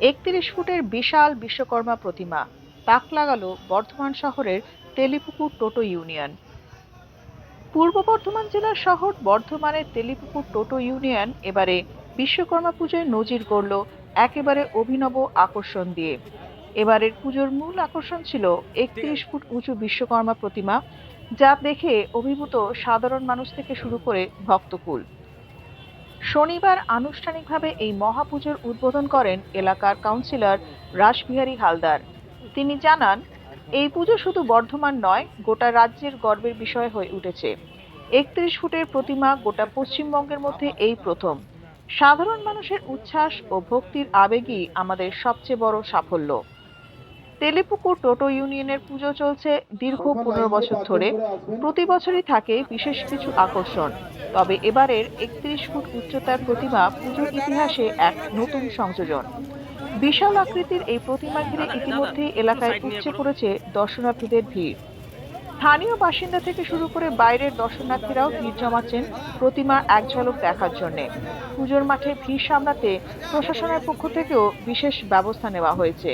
একত্রিশ ফুটের বিশাল বিশ্বকর্মা প্রতিমা তাক লাগালো বর্ধমান শহরের তেলিপুকুর টোটো ইউনিয়ন। পূর্ব বর্ধমান জেলার শহর বর্ধমানের তেলিপুকুর টোটো ইউনিয়ন এবারে বিশ্বকর্মা পুজোয় নজির গড়ল একেবারে অভিনব আকর্ষণ দিয়ে। এবারের পুজোর মূল আকর্ষণ ছিল একত্রিশ ফুট উঁচু বিশ্বকর্মা প্রতিমা, যা দেখে অভিভূত সাধারণ মানুষ থেকে শুরু করে ভক্তকুল। শনিবার আনুষ্ঠানিকভাবে এই মহাপুজোর উদ্বোধন করেন এলাকার কাউন্সিলর রাসবিহারী হালদার। তিনি জানান, এই পুজো শুধু বর্ধমান নয়, গোটা রাজ্যের গর্বের বিষয় হয়ে উঠেছে। একত্রিশ ফুটের প্রতিমা গোটা পশ্চিমবঙ্গের মধ্যে এই প্রথম। সাধারণ মানুষের উচ্ছ্বাস ও ভক্তির আবেগই আমাদের সবচেয়ে বড় সাফল্য। তেলেপুকুর টোটো ইউনিয়নের পুজো চলছে দীর্ঘ পনেরো বছর ধরে। প্রতি বছরই থাকে বিশেষ কিছু আকর্ষণ। তবে এবারের একত্রিশ ফুট উচ্চতার প্রতিমা পুজোর ইতিহাসে এক নতুন সংযোজন। বিশাল আকৃতির এই প্রতিমা ঘিরে ইতিমধ্যে এলাকায় উপচে পড়েছে দর্শনার্থীদের ভিড়। স্থানীয় বাসিন্দা থেকে শুরু করে বাইরের দর্শনার্থীরাও ভিড় জমাচ্ছেন প্রতিমার এক ঝলক দেখার জন্য। পুজোর মাঠে ভিড় সামলাতে প্রশাসনের পক্ষ থেকেও বিশেষ ব্যবস্থা নেওয়া হয়েছে।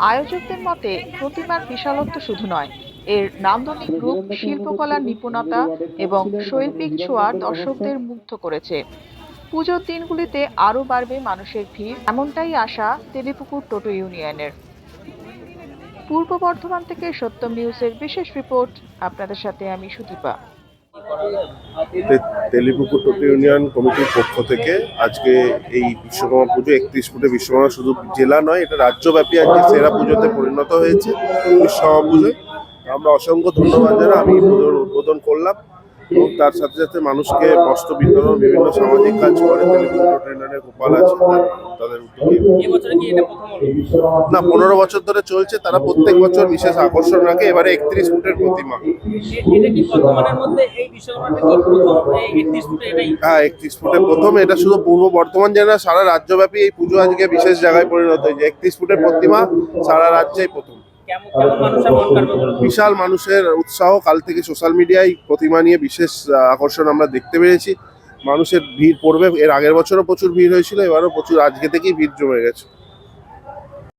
আয়োজকদের মতে প্রতিমার বিশালত্ব শুধু নয়, এর নান্দনিক রূপ শিল্পকলার নিপুণতা এবং শৈল্পিক ছোঁয়া দর্শকদের মুগ্ধ করেছে। পুজোর দিনগুলিতে আরও বাড়বে মানুষের ভিড়, এমনটাই আশা তেলিপুকুর টোটো ইউনিয়নের। পূর্ব বর্ধমান থেকে সত্যম নিউজের বিশেষ রিপোর্ট, আপনাদের সাথে আমি সুদীপা। তেলিপুকুর টোটো ইউনিয়ন কমিটির পক্ষ থেকে আজকে এই বিশ্বকর্মা পুজো, একত্রিশ ফুটে বিশ্বকর্মা শুধু জেলা নয়, এটা রাজ্যব্যাপী আজকে সেরা পুজোতে পরিণত হয়েছে বিশ্বকর্মা পুজোয়। আমরা অসংখ্য ধন্যবাদ জানা আমি পুজোর উদ্বোধন করলাম। এবং তার সাথে সাথে মানুষকে বস্ত্র বিতরণ বিভিন্ন সামাজিক কাজ করে। গোপাল আছে তাদের না পনেরো বছর ধরে চলছে। তারা প্রত্যেক বছর বিশেষ আকর্ষণ রাখে। এবারে একত্রিশ ফুটের প্রতিমা। হ্যাঁ একত্রিশ ফুটের প্রথম। এটা শুধু পূর্ব বর্ধমান জেলা সারা রাজ্যব্যাপী এই পুজো আজকে বিশেষ জায়গায় পরিণত হয়েছে। একত্রিশ ফুটের প্রতিমা সারা রাজ্যেই প্রথম। বিশাল মানুষের উৎসাহ কাল থেকে সোশ্যাল মিডিয়ায় প্রতিমা নিয়ে বিশেষ আকর্ষণ আমরা দেখতে পেরেছি মানুষের ভিড় পড়বে। এর আগের বছরও প্রচুর ভিড় হয়েছিল এবারও প্রচুর আজকে থেকেই ভিড় জমে গেছে।